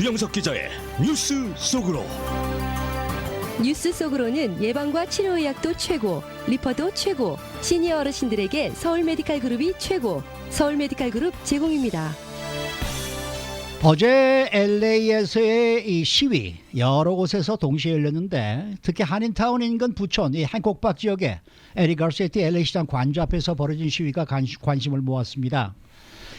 주영석 기자의 뉴스 속으로 뉴스 속으로는 예방과 치료 의학도 최고, 리퍼도 최고, 시니어 어르신들에게 서울 메디칼 그룹이 최고, 서울 메디칼 그룹 제공입니다. 어제 LA에서의 이 시위 여러 곳에서 동시에 열렸는데 특히 한인타운 인근 부촌 이 한국박 지역에 에리 가르세티 LA 시장 관저 앞에서 벌어진 시위가 관- 관심을 모았습니다.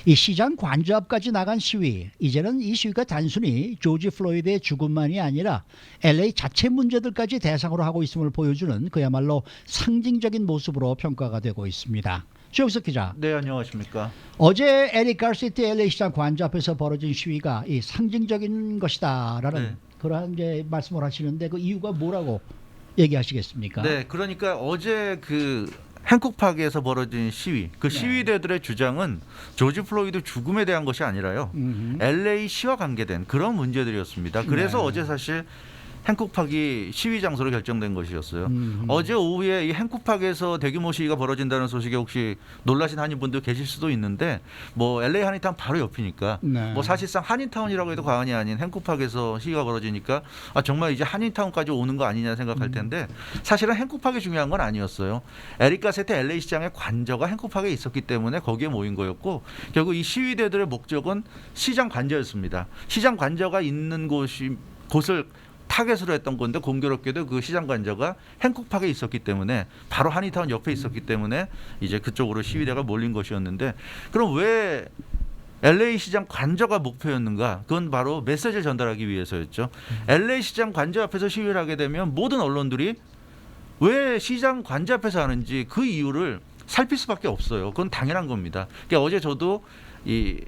이 시장 관저 앞까지 나간 시위 이제는 이 시위가 단순히 조지 플로이드의 죽음만이 아니라 LA 자체 문제들까지 대상으로 하고 있음을 보여주는 그야말로 상징적인 모습으로 평가가 되고 있습니다. 조영석 기자. 네, 안녕하십니까. 어제 에릭 가시티 LA 시장 관저 앞에서 벌어진 시위가 이 상징적인 것이다라는 네. 그러한 이제 말씀을 하시는데 그 이유가 뭐라고 얘기하시겠습니까? 네, 그러니까 어제 그 행콕파크에서 벌어진 시위, 그 네. 시위대들의 주장은 조지 플로이드 죽음에 대한 것이 아니라요. LA 시와 관계된 그런 문제들이었습니다. 그래서 네. 어제 사실 행콕파크 시위 장소로 결정된 것이었어요. 음흠. 어제 오후에 이 행콕파크에서 대규모 시위가 벌어진다는 소식에 혹시 놀라신 한인분들 계실 수도 있는데 뭐 LA 한인타운 바로 옆이니까 네. 뭐 사실상 한인타운이라고 해도 과언이 아닌 행콕파크에서 시위가 벌어지니까 아 정말 이제 한인타운까지 오는 거 아니냐 생각할 음. 텐데 사실은 행콕파크가 중요한 건 아니었어요. 에릭 가세테 LA 시장의 관저가 행콕파크에 있었기 때문에 거기에 모인 거였고 결국 이 시위대들의 목적은 시장 관저였습니다. 시장 관저가 있는 곳이 곳을 타겟으로 했던 건데 공교롭게도 그 시장 관저가 행콕파크에 있었기 때문에 바로 한인타운 옆에 있었기 때문에 이제 그쪽으로 시위대가 몰린 것이었는데 그럼 왜 LA 시장 관저가 목표였는가? 그건 바로 메시지를 전달하기 위해서였죠. LA 시장 관저 앞에서 시위를 하게 되면 모든 언론들이 왜 시장 관저 앞에서 하는지 그 이유를 살필 수밖에 없어요. 그건 당연한 겁니다. 그러니까 어제 저도 이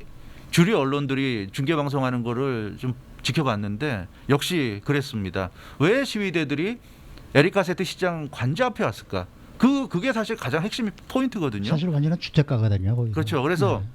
주류 언론들이 중계 방송하는 거를 좀 지켜봤는데 역시 그랬습니다. 왜 시위대들이 에리카 세트 시장 관저 앞에 왔을까? 그 그게 사실 가장 핵심 포인트거든요. 사실 완전한 주택가거든요. 거기서. 그렇죠. 그래서 네.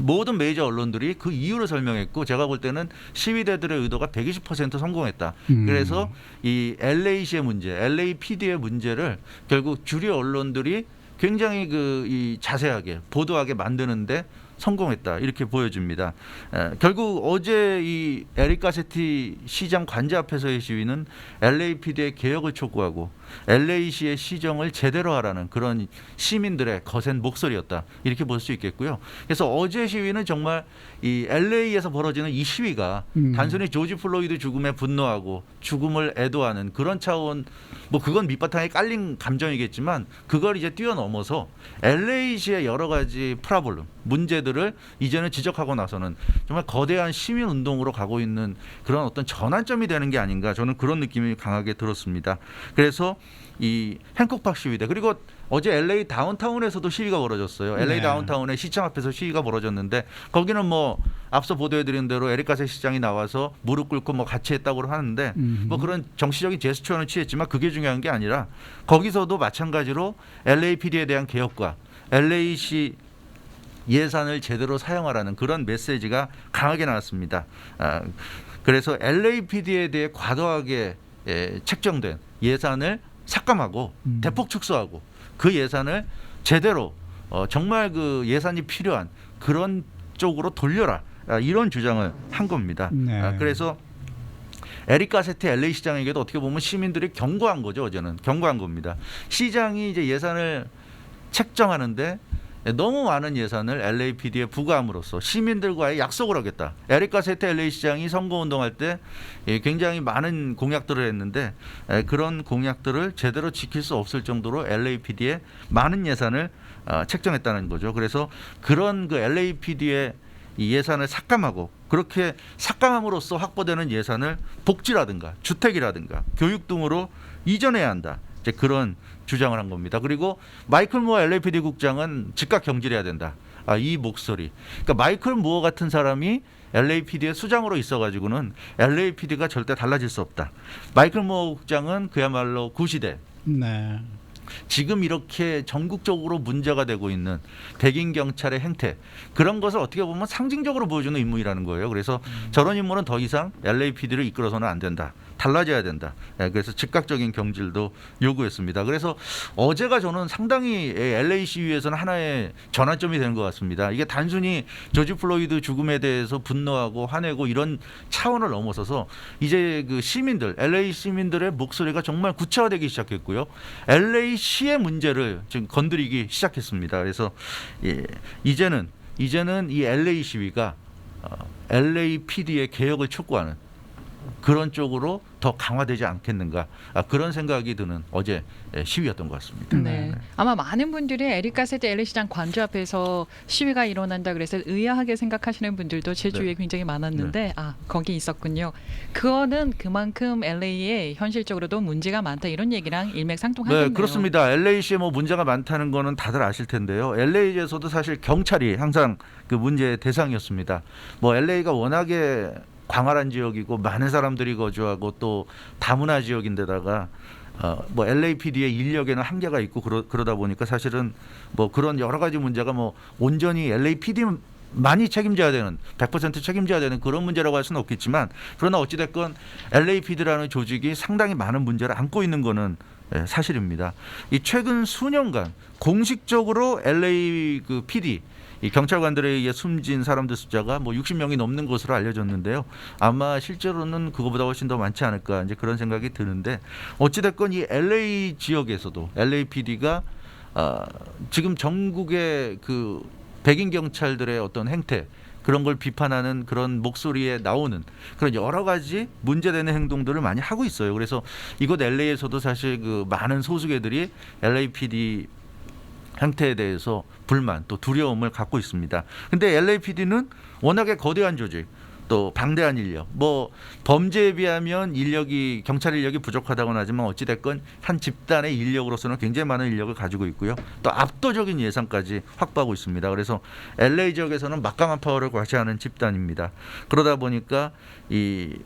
모든 메이저 언론들이 그 이유를 설명했고 제가 볼 때는 시위대들의 의도가 120% 성공했다. 음. 그래서 이 LA시의 문제, LAPD의 문제를 결국 주류 언론들이 굉장히 그 이 자세하게 보도하게 만드는데 성공했다 이렇게 보여집니다. 에, 결국 어제 이 에릭 가세티 시장 관저 앞에서의 시위는 LAPD의 개혁을 촉구하고 LA시의 시정을 제대로 하라는 그런 시민들의 거센 목소리였다 이렇게 볼 수 있겠고요. 그래서 어제 시위는 정말 이 LA에서 벌어지는 이 시위가 음. 단순히 조지 플로이드 죽음에 분노하고 죽음을 애도하는 그런 차원 뭐 그건 밑바탕에 깔린 감정이겠지만 그걸 이제 뛰어넘어서 LA시의 여러 가지 프라블럼 문제들을 이제는 지적하고 나서는 정말 거대한 시민 운동으로 가고 있는 그런 어떤 전환점이 되는 게 아닌가 저는 그런 느낌이 강하게 들었습니다. 그래서 이 행콕팍 시위대 그리고 어제 LA 다운타운에서도 시위가 벌어졌어요. LA 네. 다운타운의 시청 앞에서 시위가 벌어졌는데 거기는 뭐 앞서 보도해드린 대로 에릭 가세 시장이 나와서 무릎 꿇고 뭐 같이 했다고 하는데 음흠. 뭐 그런 정치적인 제스처는 취했지만 그게 중요한 게 아니라 거기서도 마찬가지로 LAPD에 대한 개혁과 LA시 예산을 제대로 사용하라는 그런 메시지가 강하게 나왔습니다. 아, 그래서 LAPD에 대해 과도하게 예, 책정된 예산을 삭감하고 음. 대폭 축소하고 그 예산을 제대로 어, 정말 그 예산이 필요한 그런 쪽으로 돌려라 아, 이런 주장을 한 겁니다. 네. 아, 그래서 에릭 가세트 LA 시장에게도 어떻게 보면 시민들이 경고한 거죠 어제는 경고한 겁니다. 시장이 이제 예산을 책정하는데 너무 많은 예산을 LAPD에 부과함으로써 시민들과의 약속을 하겠다. 에릭 가세트 LA 시장이 선거운동할 때 예, 굉장히 많은 공약들을 했는데 에, 그런 공약들을 제대로 지킬 수 없을 정도로 LAPD에 많은 예산을 어, 책정했다는 거죠. 그래서 그런 그 LAPD의 이 예산을 삭감하고 그렇게 삭감함으로써 확보되는 예산을 복지라든가 주택이라든가 교육 등으로 이전해야 한다. 이제 그런 주장을 한 겁니다. 그리고 마이클 무어 LAPD 국장은 즉각 경질해야 된다. 아, 이 목소리. 그러니까 마이클 무어 같은 사람이 LAPD의 수장으로 있어가지고는 LAPD가 절대 달라질 수 없다. 마이클 무어 국장은 그야말로 구시대 네. 지금 이렇게 전국적으로 문제가 되고 있는 백인 경찰의 행태 그런 것을 어떻게 보면 상징적으로 보여주는 인물이라는 거예요. 그래서 저런 인물은 더 이상 LAPD를 이끌어서는 안 된다. 달라져야 된다. 예, 그래서 즉각적인 경질도 요구했습니다. 그래서 어제가 저는 상당히 LA 시위에서는 하나의 전환점이 되는 것 같습니다. 이게 단순히 조지 플로이드 죽음에 대해서 분노하고 화내고 이런 차원을 넘어서서 이제 그 시민들, LA 시민들의 목소리가 정말 구체화되기 시작했고요. LA 시의 문제를 지금 건드리기 시작했습니다. 그래서 예, 이제는 이제는 이 LA 시위가 어, LA PD의 개혁을 촉구하는 그런 쪽으로 더 강화되지 않겠는가 아, 그런 생각이 드는 어제 예, 시위였던 것 같습니다. 네. 아마 많은 분들이 에릭 가세트 LA 시장 관저 앞에서 시위가 일어난다 그래서 의아하게 생각하시는 분들도 제 주위에 굉장히 많았는데 아 거기 있었군요. 그거는 그만큼 LA에 현실적으로도 문제가 많다 이런 얘기랑 일맥상통하겠네요. 네, 그렇습니다. LA시에 뭐 문제가 많다는 거는 다들 아실 텐데요. LA에서도 사실 경찰이 항상 그 문제의 대상이었습니다. 뭐 LA가 워낙에 광활한 지역이고 많은 사람들이 거주하고 또 다문화 지역인데다가 어, 뭐 LAPD의 인력에는 한계가 있고 그러, 그러다 보니까 사실은 뭐 그런 여러 가지 문제가 뭐 온전히 LAPD 많이 책임져야 되는 100% 책임져야 되는 그런 문제라고 할 수는 없겠지만 그러나 어찌 됐건 LAPD라는 조직이 상당히 많은 문제를 안고 있는 거는 예, 사실입니다. 이 최근 수년간 공식적으로 LA 그 PD 이 경찰관들에 의해 숨진 사람들 숫자가 뭐 60명이 넘는 것으로 알려졌는데요. 아마 실제로는 그거보다 훨씬 더 많지 않을까 이제 그런 생각이 드는데 어찌 됐건 이 LA 지역에서도 LAPD가 아, 지금 전국의 그 백인 경찰들의 어떤 행태 그런 걸 비판하는 그런 목소리에 나오는 그런 여러 가지 문제되는 행동들을 많이 하고 있어요. 그래서 이곳 LA에서도 사실 그 많은 소수계들이 LAPD 행태에 대해서 불만 또 두려움을 갖고 있습니다. 근데 LAPD는 워낙에 거대한 조직 또 방대한 인력 뭐 범죄에 비하면 인력이 경찰 인력이 부족하다고는 하지만 어찌 됐건 한 집단의 인력으로서는 굉장히 많은 인력을 가지고 있고요. 또 압도적인 예산까지 확보하고 있습니다. 그래서 LA 지역에서는 막강한 파워를 과시하는 집단입니다. 그러다 보니까 이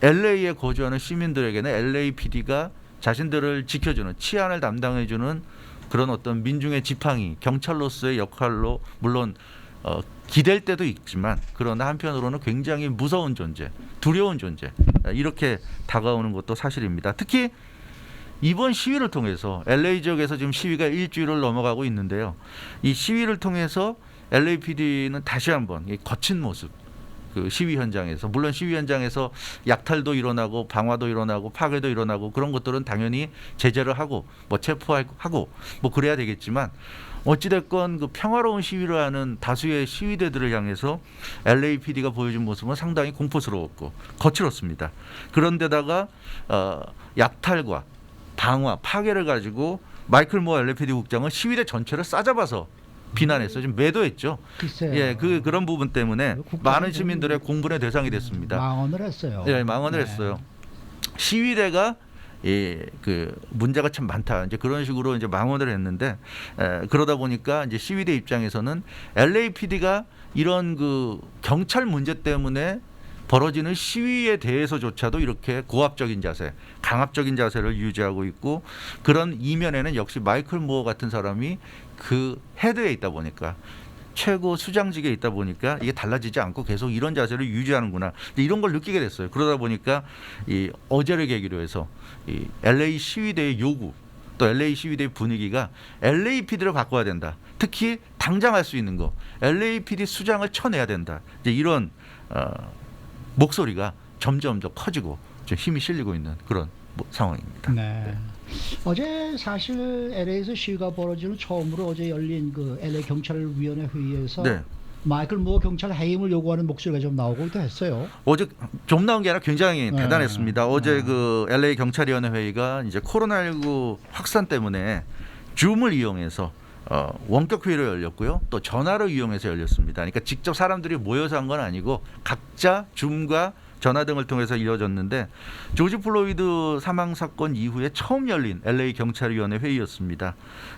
LA에 거주하는 시민들에게는 LAPD가 자신들을 지켜주는 치안을 담당해주는 그런 어떤 민중의 지팡이 경찰로서의 역할로 물론 어, 기댈 때도 있지만 그러나 한편으로는 굉장히 무서운 존재, 두려운 존재 이렇게 다가오는 것도 사실입니다. 특히 이번 시위를 통해서 LA 지역에서 지금 시위가 일주일을 넘어가고 있는데요. 이 시위를 통해서 LAPD는 다시 한번 이 거친 모습 그 시위 현장에서 물론 시위 현장에서 약탈도 일어나고 방화도 일어나고 파괴도 일어나고 그런 것들은 당연히 제재를 하고 뭐 체포하고 뭐 그래야 되겠지만 어찌됐건 그 평화로운 시위를 하는 다수의 시위대들을 향해서 LAPD가 보여준 모습은 상당히 공포스러웠고 거칠었습니다. 그런데다가 어, 약탈과 방화, 파괴를 가지고 마이클 모어 LAPD 국장은 시위대 전체를 싸잡아서 비난했어요. 지금 매도했죠. 글쎄요. 예, 그 그런 부분 때문에 많은 시민들의 공분의 대상이 됐습니다. 망언을 했어요. 예, 망언을 네. 했어요. 시위대가 예, 그 문제가 참 많다. 이제 그런 식으로 이제 망언을 했는데 에, 그러다 보니까 이제 시위대 입장에서는 LAPD가 이런 그 경찰 문제 때문에 벌어지는 시위에 대해서조차도 이렇게 고압적인 자세, 강압적인 자세를 유지하고 있고 그런 이면에는 역시 마이클 모어 같은 사람이 그 헤드에 있다 보니까 최고 수장직에 있다 보니까 이게 달라지지 않고 계속 이런 자세를 유지하는구나 이런 걸 느끼게 됐어요. 그러다 보니까 이 어제를 계기로 해서 이 LA 시위대의 요구 또 LA 시위대의 분위기가 LAPD를 바꿔야 된다. 특히 당장 할 수 있는 거 LAPD 수장을 쳐내야 된다. 이제 이런 어, 목소리가 점점 더 커지고 좀 힘이 실리고 있는 그런 뭐 상황입니다. 네. 어제 사실 LA에서 시위가 벌어지는 처음으로 어제 열린 그 LA 경찰위원회 회의에서 네. 마이클 무어 경찰 해임을 요구하는 목소리가 좀 나오기도 했어요. 어제 좀 나온 게 아니라 굉장히 네. 대단했습니다. 어제 네. 그 LA 경찰위원회 회의가 이제 코로나19 확산 때문에 줌을 이용해서 어, 원격 회의로 열렸고요. 또 전화로 이용해서 열렸습니다. 그러니까 직접 사람들이 모여서 한 건 아니고 각자 줌과 전화 등을 통해서 이루어졌는데 조지 플로이드 사망 사건 이후에 처음 열린 LA 경찰위원회 회의였습니다.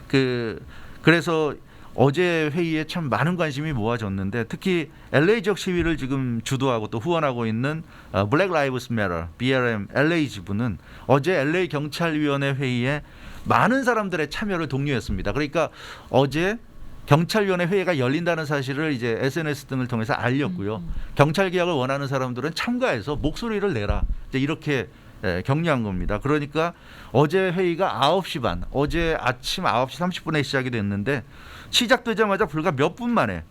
그 그래서 어제 회의에 참 많은 관심이 모아졌는데 특히 LA 지역 시위를 지금 주도하고 또 후원하고 있는 어, 블랙 라이브스 매러 BLM LA 지부는 어제 LA 경찰위원회 회의에 많은 사람들의 참여를 독려했습니다. 그러니까 어제 경찰위원회 회의가 열린다는 사실을 이제 SNS 등을 통해서 알렸고요. 경찰 개혁을 원하는 사람들은 참가해서 목소리를 내라. 이제 이렇게 예, 격려한 겁니다. 그러니까 어제 회의가 9시 반, 어제 아침 9시 30분에 시작이 됐는데 시작되자마자 불과 몇 분 만에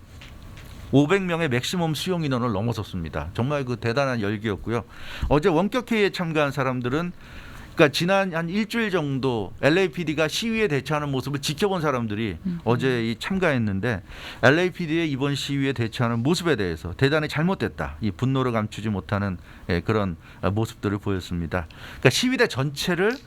500명의 맥시멈 수용 인원을 넘어섰습니다. 정말 그 대단한 열기였고요. 어제 원격 회의에 참가한 사람들은 그러니까 지난 한 일주일 정도 LAPD가 시위에 대처하는 모습을 지켜본 사람들이 어제 이 참가했는데 LAPD의 이번 시위에 대처하는 모습에 대해서 대단히 잘못됐다. 이 분노를 감추지 못하는 예, 그런 어, 모습들을 보였습니다. 그러니까 시위대 전체를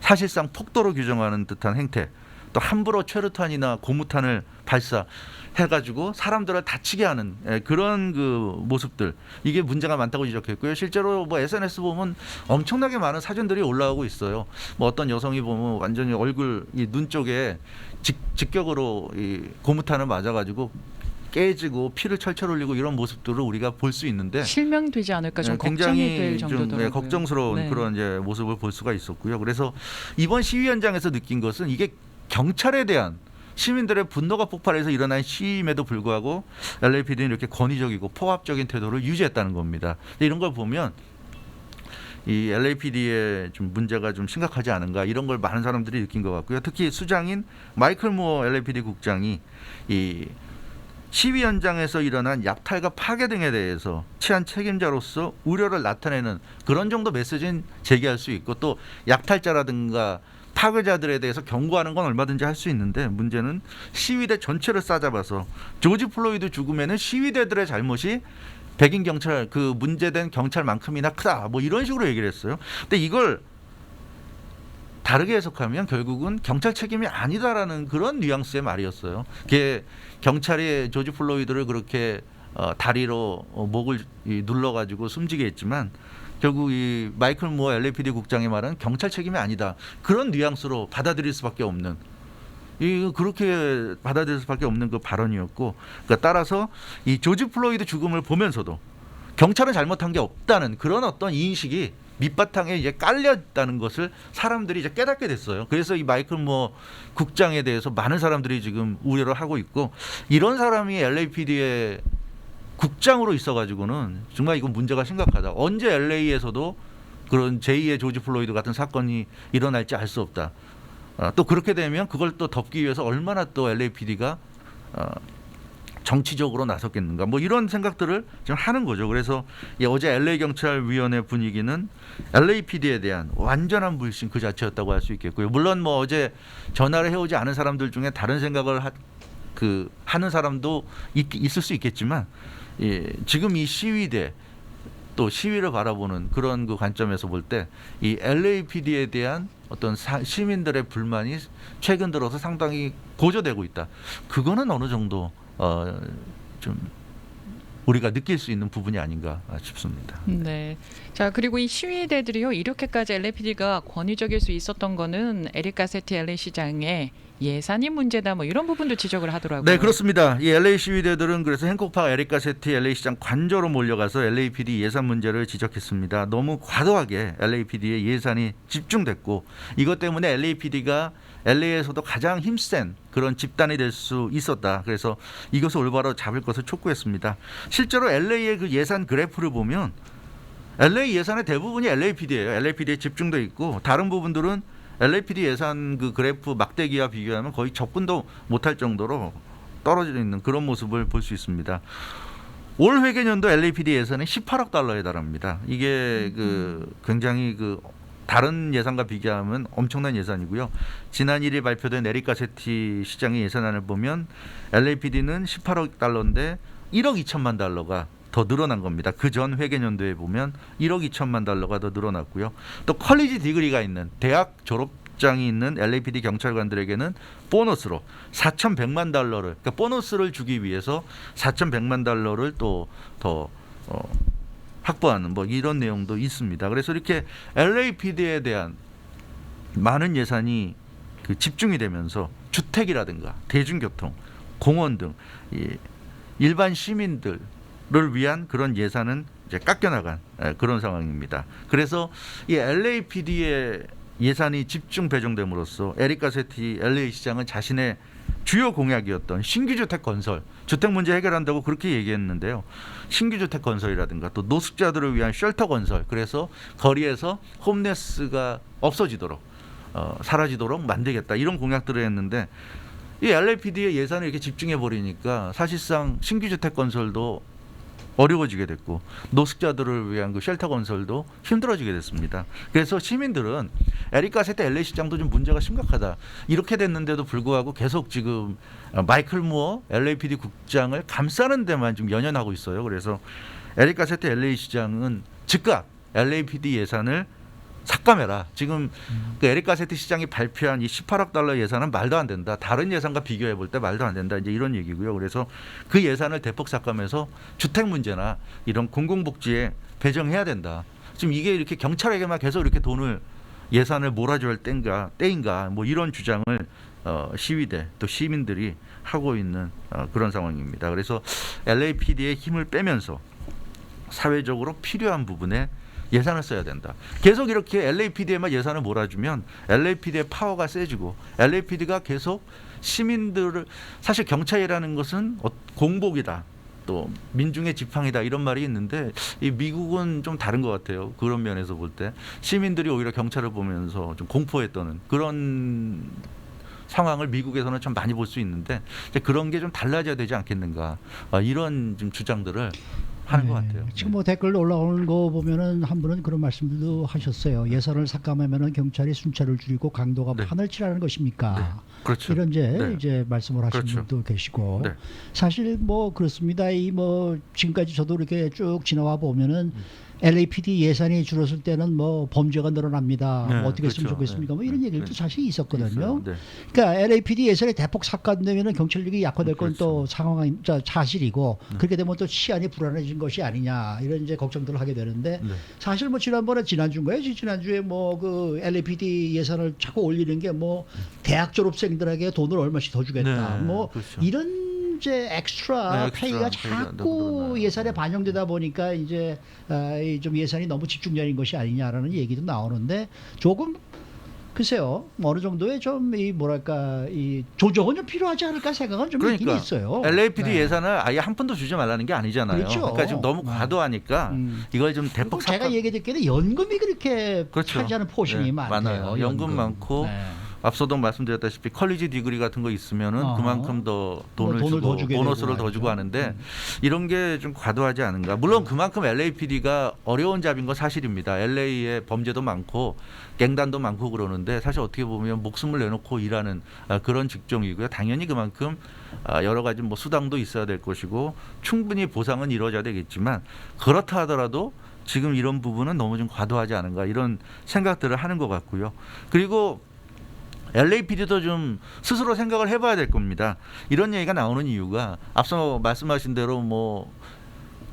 사실상 폭도로 규정하는 듯한 행태. 또 함부로 최루탄이나 고무탄을 발사해가지고 사람들을 다치게 하는 예, 그런 그 모습들 이게 문제가 많다고 지적했고요. 실제로 뭐 SNS 보면 엄청나게 많은 사진들이 올라오고 있어요. 뭐 어떤 여성이 보면 완전히 얼굴 이 눈 쪽에 직, 직격으로 이 고무탄을 맞아가지고 깨지고 피를 철철 흘리고 이런 모습들을 우리가 볼 수 있는데 실명되지 않을까 좀 예, 걱정이 될좀 정도더라고요. 예, 걱정스러운 네. 그런 이제 모습을 볼 수가 있었고요. 그래서 이번 시위 현장에서 느낀 것은 이게 경찰에 대한 시민들의 분노가 폭발해서 일어난 시임에도 불구하고 LAPD는 이렇게 권위적이고 포압적인 태도를 유지했다는 겁니다. 이런 걸 보면 이 LAPD의 좀 문제가 좀 심각하지 않은가 이런 걸 많은 사람들이 느낀 것 같고요. 특히 수장인 마이클 무어 LAPD 국장이 이 시위 현장에서 일어난 약탈과 파괴 등에 대해서 치안 책임자로서 우려를 나타내는 그런 정도 메시지는 제기할 수 있고 또 약탈자라든가 파괴자들에 대해서 경고하는 건 얼마든지 할 수 있는데 문제는 시위대 전체를 싸잡아서 조지 플로이드 죽음에는 시위대들의 잘못이 백인 경찰 그 문제된 경찰만큼이나 크다 뭐 이런 식으로 얘기를 했어요. 근데 이걸 다르게 해석하면 결국은 경찰 책임이 아니다라는 그런 뉘앙스의 말이었어요. 그게 경찰이 조지 플로이드를 그렇게 어, 다리로 어, 목을 이, 눌러가지고 숨지게 했지만 결국 이 마이클 무어 LAPD 국장의 말은 경찰 책임이 아니다 그런 뉘앙스로 받아들일 수밖에 없는 이 그렇게 받아들일 수밖에 없는 그 발언이었고 그러니까 따라서 이 조지 플로이드 죽음을 보면서도 경찰은 잘못한 게 없다는 그런 어떤 인식이 밑바탕에 이제 깔렸다는 것을 사람들이 이제 깨닫게 됐어요. 그래서 이 마이클 뭐 국장에 대해서 많은 사람들이 지금 우려를 하고 있고 이런 사람이 LAPD의 국장으로 있어가지고는 정말 이건 문제가 심각하다. 언제 LA에서도 그런 제2의 조지 플로이드 같은 사건이 일어날지 알 수 없다. 어, 또 그렇게 되면 그걸 또 덮기 위해서 얼마나 또 LAPD가 어, 정치적으로 나섰겠는가 뭐 이런 생각들을 지금 하는 거죠. 그래서 이 어제 LA 경찰위원회 분위기는 LAPD에 대한 완전한 불신 그 자체였다고 할 수 있겠고요. 물론 뭐 어제 전화를 해오지 않은 사람들 중에 다른 생각을 하, 그 하는 사람도 있, 있을 수 있겠지만 예, 지금 이 시위대 또 시위를 바라보는 그런 그 관점에서 볼 때 이 LAPD에 대한 어떤 사, 시민들의 불만이 최근 들어서 상당히 고조되고 있다. 그거는 어느 정도 어, 좀 우리가 느낄 수 있는 부분이 아닌가 싶습니다. 네. 자 그리고 이 시위대들이요 이렇게까지 LAPD가 권위적일 수 있었던 거는 에릭 가세티 LA 시장의 예산이 문제다 뭐 이런 부분도 지적을 하더라고요. 네 그렇습니다. 이 LA 시위대들은 그래서 행코파 에릭 가세티 LA 시장 관저로 몰려가서 LAPD 예산 문제를 지적했습니다. 너무 과도하게 LAPD의 예산이 집중됐고 이것 때문에 LAPD가 LA에서도 가장 힘센 그런 집단이 될 수 있었다. 그래서 이것을 올바로 잡을 것을 촉구했습니다. 실제로 LA의 그 예산 그래프를 보면 LA 예산의 대부분이 LAPD예요. LAPD에 집중돼 있고 다른 부분들은 LAPD 예산 그 그래프 막대기와 비교하면 거의 접근도 못할 정도로 떨어져 있는 그런 모습을 볼 수 있습니다. 올 회계년도 LAPD 예산은 18억 달러에 달합니다. 이게 그 굉장히 그 다른 예산과 비교하면 엄청난 예산이고요. 지난 1일 발표된 에릭 가세티 시장의 예산안을 보면 LAPD는 18억 달러인데 1억 2천만 달러가 더 늘어난 겁니다. 그 전 회계년도에 보면 1억 2천만 달러가 더 늘어났고요. 또 컬리지 디그리가 있는 대학 졸업 장이 있는 LAPD 경찰관들에게는 보너스로 4,100만 달러를 그러니까 보너스를 주기 위해서 4,100만 달러를 또더 어, 확보하는 뭐 이런 내용도 있습니다. 그래서 이렇게 LAPD에 대한 많은 예산이 그 집중이 되면서 주택이라든가 대중교통 공원 등이 일반 시민들 을 위한 그런 예산은 이제 깎여나간 에, 그런 상황입니다. 그래서 이 LAPD의 예산이 집중 배정됨으로써 에릭 가세티 LA 시장은 자신의 주요 공약이었던 신규 주택 건설, 주택 문제 해결한다고 그렇게 얘기했는데요. 신규 주택 건설이라든가 또 노숙자들을 위한 쉘터 건설, 그래서 거리에서 홈레스가 없어지도록 어, 사라지도록 만들겠다 이런 공약들을 했는데 이 LAPD의 예산을 이렇게 집중해 버리니까 사실상 신규 주택 건설도 어려워지게 됐고 노숙자들을 위한 그 쉘터 건설도 힘들어지게 됐습니다. 그래서 시민들은 에릭 가세트 LA 시장도 좀 문제가 심각하다. 이렇게 됐는데도 불구하고 계속 지금 어, 마이클 무어 LAPD 국장을 감싸는 데만 좀 연연하고 있어요. 그래서 에릭 가세트 LA 시장은 즉각 LAPD 예산을 삭감해라. 지금 그 에릭 가세트 시장이 발표한 이 18억 달러 예산은 말도 안 된다. 다른 예산과 비교해 볼 때 말도 안 된다. 이제 이런 얘기고요. 그래서 그 예산을 대폭 삭감해서 주택 문제나 이런 공공복지에 배정해야 된다. 지금 이게 이렇게 경찰에게만 계속 이렇게 돈을 예산을 몰아줘야 할 때인가 때인가 뭐 이런 주장을 어, 시위대 또 시민들이 하고 있는 어, 그런 상황입니다. 그래서 LAPD의 힘을 빼면서 사회적으로 필요한 부분에 예산을 써야 된다. 계속 이렇게 LAPD에만 예산을 몰아주면 LAPD의 파워가 세지고 LAPD가 계속 시민들을 사실 경찰이라는 것은 어- 공복이다. 또 민중의 지팡이다 이런 말이 있는데 이 미국은 좀 다른 것 같아요. 그런 면에서 볼 때 시민들이 오히려 경찰을 보면서 좀 떠는 그런 상황을 미국에서는 참 많이 볼 수 있는데 그런 게 좀 달라져야 되지 않겠는가 아, 이런 좀 주장들을 하는 것 네. 같아요. 지금 뭐 댓글 올라오는 거 보면은 한 분은 그런 말씀도 하셨어요. 예산을 삭감하면은 경찰이 순찰을 줄이고 강도가 네. 판을 치라는 것입니까? 그렇죠. 이런 이제 네. 이제 말씀을 하신 그렇죠. 분도 계시고 네. 사실 뭐 그렇습니다. 이 뭐 지금까지 저도 이렇게 쭉 지나와 보면은 음. LAPD 예산이 줄었을 때는 뭐 범죄가 늘어납니다. 네, 뭐 어떻게 했으면 그렇죠. 좋겠습니까? 뭐 네, 이런 네, 얘기들도 네. 사실 있었거든요. 네. 그러니까 LAPD 예산이 대폭 삭감되면 경찰력이 약화될 건또 그렇죠. 상황이 저 사실이고 네. 그렇게 되면 또 치안이 불안해진 것이 아니냐 이런 이제 걱정들을 하게 되는데 네. 사실 뭐 지난번에 지난주인가요? 지난주에 뭐 그 LAPD 예산을 자꾸 올리는 게 뭐 대학 졸업생들에게 돈을 얼마씩 더 주겠다. 네, 뭐 그렇죠. 이런 이제 엑스트라 네, 엑스트라 페이가 자꾸. 예산에 네. 반영되다 보니까 이제 아, 이좀 예산이 너무 집중적인 것이 아니냐라는 얘기도 나오는데 조금 글쎄요 뭐 어느 정도의 좀 이 뭐랄까 이 조정은 좀 필요하지 않을까 생각은 좀 있긴 그러니까 있어요. LAPD 네. 예산을 아예 한 푼도 주지 말라는 게 아니잖아요. 그렇죠. 러니까 지금 너무 네. 과도하니까 음. 이걸 좀 대폭 제가 삭감. 얘기 듣기에는 연금이 그렇게 그렇죠. 차지하는 포션이 네, 많아요. 많아요. 연금 많고 네. 앞서도 말씀드렸다시피 컬리지 디그리 같은 거 있으면은 어허. 그만큼 더 돈을, 뭐 돈을 주고 더 보너스를 되고 더 주고. 하는데 음. 이런 게 좀 과도하지 않은가. 물론 그만큼 LAPD가 어려운 잡인 건 사실입니다. LA에 범죄도 많고 갱단도 많고 그러는데 사실 어떻게 보면 목숨을 내놓고 일하는 아, 그런 직종이고요. 당연히 그만큼 아, 여러 가지 뭐 수당도 있어야 될 것이고 충분히 보상은 이루어져야 되겠지만 그렇다 하더라도 지금 이런 부분은 너무 좀 과도하지 않은가 이런 생각들을 하는 것 같고요. 그리고 LAPD도 좀 스스로 생각을 해봐야 될 겁니다. 이런 얘기가 나오는 이유가 앞서 말씀하신 대로 뭐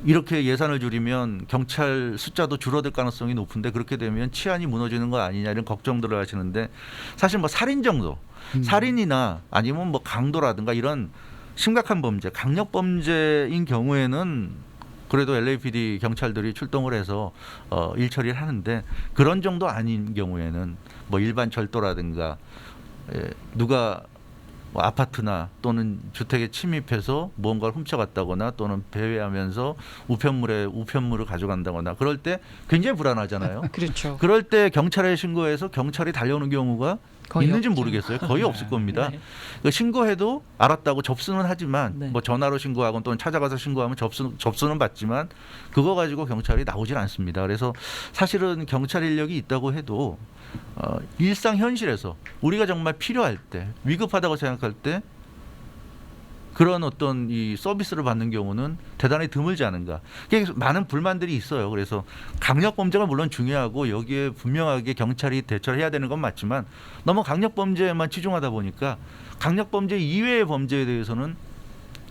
이렇게 예산을 줄이면 경찰 숫자도 줄어들 가능성이 높은데 그렇게 되면 치안이 무너지는 거 아니냐 이런 걱정들을 하시는데 사실 뭐 살인 정도, 음. 살인이나 아니면 뭐 강도라든가 이런 심각한 범죄, 강력 범죄인 경우에는 그래도 LAPD 경찰들이 출동을 해서 어, 일 처리를 하는데 그런 정도 아닌 경우에는 뭐 일반 절도라든가 예, 누가 뭐 아파트나 또는 주택에 침입해서 무언가를 훔쳐갔다거나 또는 배회하면서 우편물에 우편물을 가져간다거나 그럴 때 굉장히 불안하잖아요. 그렇죠. 그럴 때 경찰에 신고해서 경찰이 달려오는 경우가 있는지. 모르겠어요. 거의 없을 겁니다. 네. 그 신고해도 알았다고 접수는 하지만 네. 뭐 전화로 신고하건 또는 찾아가서 신고하면 접수 접수는 받지만 그거 가지고 경찰이 나오질 않습니다. 그래서 사실은 경찰 인력이 있다고 해도 어, 일상 현실에서 우리가 정말 필요할 때 위급하다고 생각 할 때 그런 어떤 이 서비스를 받는 경우는 대단히 드물지 않은가. 많은 불만들이 있어요. 그래서 강력 범죄가 물론 중요하고 여기에 분명하게 경찰이 대처를 해야 되는 건 맞지만 너무 강력 범죄에만 치중하다 보니까 강력 범죄 이외의 범죄에 대해서는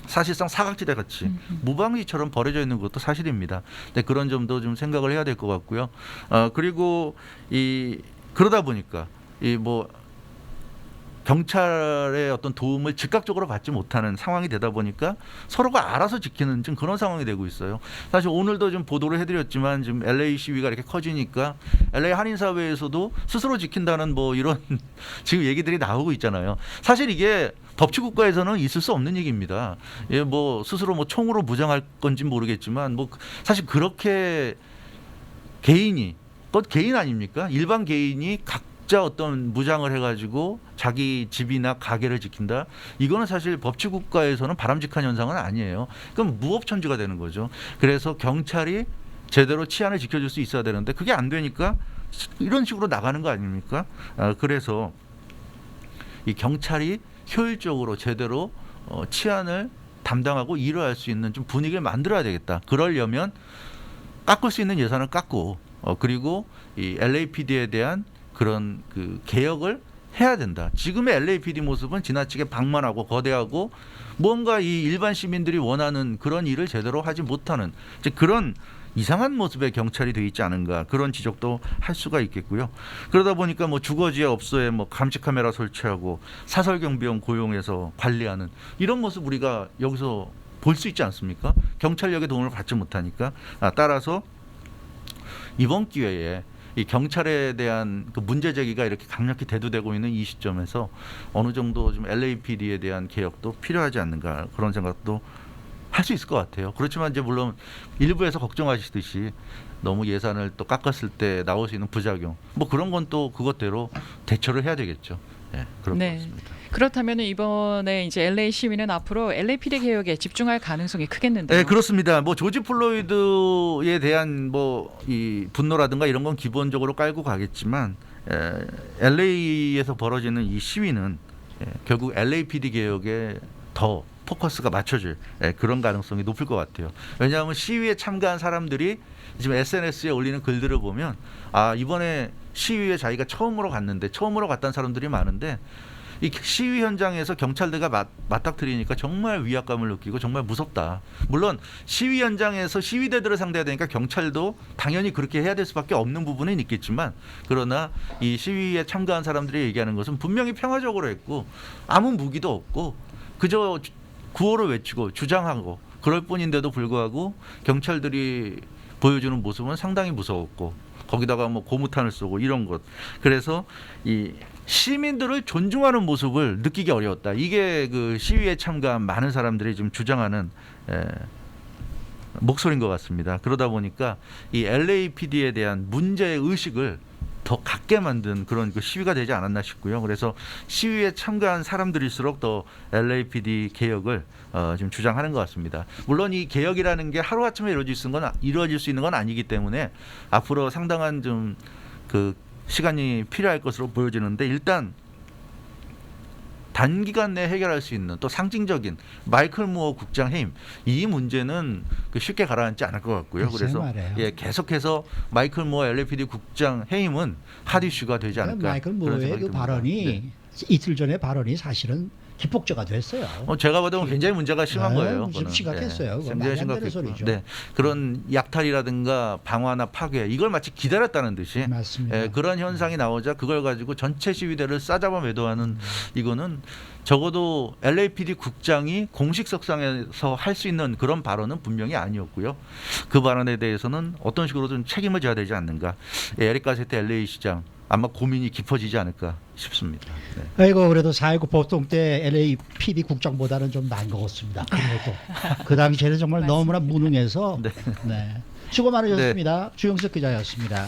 사실상 사각지대 같이 무방지처럼 버려져 있는 것도 사실입니다. 근데 그런 점도 좀 생각을 해야 될 것 같고요. 어, 그리고 이 그러다 보니까 이뭐 경찰의 어떤 도움을 즉각적으로 받지 못하는 상황이 되다 보니까 서로가 알아서 지키는 좀 그런 상황이 되고 있어요. 사실 오늘도 좀 보도를 해드렸지만 지금 LA 시위가 이렇게 커지니까 LA 한인 사회에서도 스스로 지킨다는 뭐 이런 지금 얘기들이 나오고 있잖아요. 사실 이게 법치 국가에서는 있을 수 없는 얘기입니다. 예, 뭐 스스로 뭐 총으로 무장할 건지 모르겠지만 뭐 사실 그렇게 개인이 그것 개인 아닙니까? 일반 개인이 각 자 어떤 무장을 해가지고 자기 집이나 가게를 지킨다. 이거는 사실 법치 국가에서는 바람직한 현상은 아니에요. 그럼 무법천지가 되는 거죠. 그래서 경찰이 제대로 치안을 지켜줄 수 있어야 되는데 그게 안 되니까 이런 식으로 나가는 거 아닙니까? 아, 그래서 이 경찰이 효율적으로 제대로 어, 치안을 담당하고 일을 할 수 있는 좀 분위기를 만들어야 되겠다. 그러려면 깎을 수 있는 예산을 깎고 어, 그리고 이 LAPD에 대한 그런 그 개혁을 해야 된다. 지금의 LAPD 모습은 지나치게 방만하고 거대하고 뭔가 이 일반 시민들이 원하는 그런 일을 제대로 하지 못하는 이제 그런 이상한 모습의 경찰이 돼 있지 않은가 그런 지적도 할 수가 있겠고요. 그러다 보니까 뭐 주거지의 업소에 뭐 감시 카메라 설치하고 사설 경비원 고용해서 관리하는 이런 모습 우리가 여기서 볼 수 있지 않습니까? 경찰력의 도움을 받지 못하니까 아, 따라서 이번 기회에 이 경찰에 대한 그 문제 제기가 이렇게 강력히 대두되고 있는 이 시점에서 어느 정도 좀 LAPD에 대한 개혁도 필요하지 않는가 그런 생각도 할 수 있을 것 같아요. 그렇지만 이제 물론 일부에서 걱정하시듯이 너무 예산을 또 깎았을 때 나올 수 있는 부작용 뭐 그런 건 또 그것대로 대처를 해야 되겠죠. 네, 그런 네. 것 같습니다. 그렇다면 이번에 이제 LA 시위는 앞으로 LAPD 개혁에 집중할 가능성이 크겠는데요. 네, 그렇습니다. 뭐 조지 플로이드에 대한 뭐 이 분노라든가 이런 건 기본적으로 깔고 가겠지만 에, LA에서 벌어지는 이 시위는 예, 결국 LAPD 개혁에 더 포커스가 맞춰질 예, 그런 가능성이 높을 것 같아요. 왜냐하면 시위에 참가한 사람들이 지금 SNS에 올리는 글들을 보면 아 이번에 시위에 자기가 처음으로 갔는데 처음으로 갔던 사람들이 많은데 이 시위 현장에서 경찰들과 맞, 맞닥뜨리니까 정말 위압감을 느끼고 정말 무섭다. 물론 시위 현장에서 시위대들을 상대해야 되니까 경찰도 당연히 그렇게 해야 될 수밖에 없는 부분은 있겠지만 그러나 이 시위에 참가한 사람들이 얘기하는 것은 분명히 평화적으로 했고 아무 무기도 없고 그저 주- 구호를 외치고 주장하고 그럴 뿐인데도 불구하고 경찰들이 보여주는 모습은 상당히 무서웠고 거기다가 뭐 고무탄을 쏘고 이런 것 그래서 이 시민들을 존중하는 모습을 느끼기 어려웠다. 이게 그 시위에 참가한 많은 사람들이 지금 주장하는 에, 목소리인 것 같습니다. 그러다 보니까 이 LAPD에 대한 문제 의식을 더 갖게 만든 그런 그 시위가 되지 않았나 싶고요. 그래서 시위에 참가한 사람들일수록 더 LAPD 개혁을 어, 지금 주장하는 것 같습니다. 물론 이 개혁이라는 게 하루 아침에 이루어질 수 있는 건 아- 이루어질 수 있는 건 아니기 때문에 앞으로 상당한 좀 그 시간이 필요할 것으로 보여지는데 일단 단기간 내에 해결할 수 있는 또 상징적인 마이클 무어 국장 해임 이 문제는 그 쉽게 가라앉지 않을 것 같고요. 그래서 말이에요. 예 계속해서 마이클 무어 LAPD 국장 해임은 핫 이슈가 되지 않을까. 그러니까 마이클 그런 무어의 그. 발언이 네. 이틀 전에 발언이 사실은 기폭제가 됐어요. 어, 제가 봐도 굉장히 문제가 심한 네, 거예요. 좀. 심각했어요. 그거 굉장히. 소리죠. 네, 그런 약탈이라든가 방화나 파괴 이걸 마치 기다렸다는 듯이 맞습니다. 예, 그런 현상이 나오자 그걸 가지고 전체 시위대를 싸잡아 매도하는 이거는 적어도 LAPD 국장이 공식 석상에서 할 수 있는 그런 발언은 분명히 아니었고요. 그 발언에 대해서는 어떤 식으로든 책임을 져야 되지 않는가. 예, 에릭 가세트 LA 시장 아마 고민이 깊어지지 않을까 싶습니다. 네. 아이고 그래도 4.19 보통 때 LA PD 국장보다는 좀 나은 것 같습니다. 그것도 그 당시에는 정말 너무나 무능해서 네. 네. 수고 많으셨습니다. 주영석 기자였습니다.